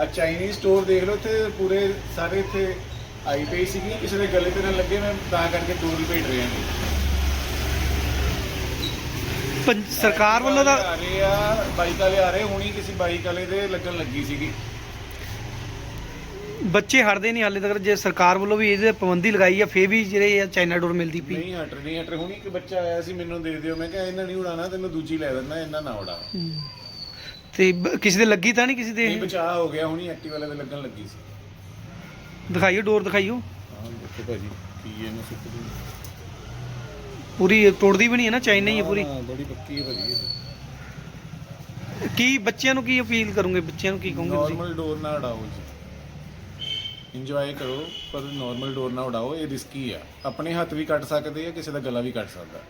ਆ Chinese store ਦੇਖ ਲਓ ਇੱਥੇ ਪੂਰੇ ਸਾਰੇ ਇੱਥੇ ਆਈ ਪਈ ਸੀਗੀ। ਕਿਸੇ ਦੇ ਗਲੇ ਤੇ ਨਾ ਲੱਗੇ ਮੈਂ ਤਾਂ ਕਰਕੇ ਡੋਰ ਲਪੇਟ ਰਿਹਾ ਹਾਂ ਪੰਜ- ਸਰਕਾਰ ਵੱਲੋਂ ਤਾਂ ਆ ਰਹੇ ਆ ਬਾਈਕ ਵਾਲੇ ਆ ਰਹੇ ਹੁਣੀ ਕਿਸੇ ਬਾਈਕ ਵਾਲੇ ਦੇ ਲੱਗਣ ਲੱਗੀ ਸੀਗੀ। ਬੱਚੇ ਹਟਦੇ ਨਹੀਂ ਹਾਲੇ ਤੱਕ ਜੇ ਸਰਕਾਰ ਵੱਲੋਂ ਵੀ ਇਹਦੇ ਪਾਬੰਦੀ ਲਗਾਈ ਆ ਫੇਰ ਵੀ ਜਿਹੜੇ ਆ ਚਾਈਨਾ ਡੋਰ ਮਿਲਦੀ ਪਈ। ਨਹੀਂ ਹਟ ਨਹੀਂ ਹਟ। ਹੁਣੀ ਇੱਕ ਬੱਚਾ ਆਇਆ ਸੀ ਮੈਨੂੰ ਦੇ ਦਿਓ। ਮੈਂ ਕਿਹਾ ਇਹਨਾਂ ਨਹੀਂ ਉਡਾਣਾ ਤੈਨੂੰ ਦੂਜੀ ਲੈ ਦਿੰਦਾ ਇਹਨਾਂ ਨਾ ਉਡਾ ਹੂੰ। ਤੇ ਬ- ਕਿਸੇ ਦੇ ਲੱਗੀ ਤਾਂ ਨਹੀਂ ਕਿਸੇ ਦੇ? ਨਹੀਂ ਬਚਾਅ ਹੋ ਗਿਆ ਹੁਣੀ ਐਕਟਿਵ ਵਾਲੇ ਦੇ ਲੱਗਣ ਲੱਗੀ ਸੀ। ਦਿਖਾਈਓ ਡੋਰ ਦਿਖਾਈਓ। ਹਾਂ ਦੇਖੋ ਭਾਜੀ ਕੀ ਇਹਨੂੰ ਸੁੱਕ ਦੀ। ਪੂਰੀ ਤੋੜਦੀ ਵੀ ਨਹੀਂ ਹੈ ਨਾ ਚਾਈਨਾ ਹੀ ਹੈ ਪੂਰੀ। ਹਾਂ ਬੜੀ ਪੱਕੀ ਹੈ ਭਾਜੀ ਕੀ ਬੱਚਿਆਂ ਨੂੰ ਕੀ ਅਪੀਲ ਕਰੋਗੇ? ਬੱਚਿਆਂ ਨੂੰ ਕੀ ਕਹੋਗੇ ਤੁਸੀਂ? ਨਾਰਮਲ ਡੋਰ ਨਾ ਉਡਾਓ ਜੀ। ਇੰਜੋਏ ਕਰੋ ਪਰ ਨਾਰਮਲ ਡੋਰ ਨਾ ਉਡਾਓ ਇਹ ਰਿਸਕੀ ਆ। ਆਪਣੇ ਹੱਥ ਵੀ ਕੱਟ ਸਕਦੇ ਆ ਕਿਸੇ ਦਾ ਗਲਾ ਵੀ ਕੱਟ ਸਕਦਾ।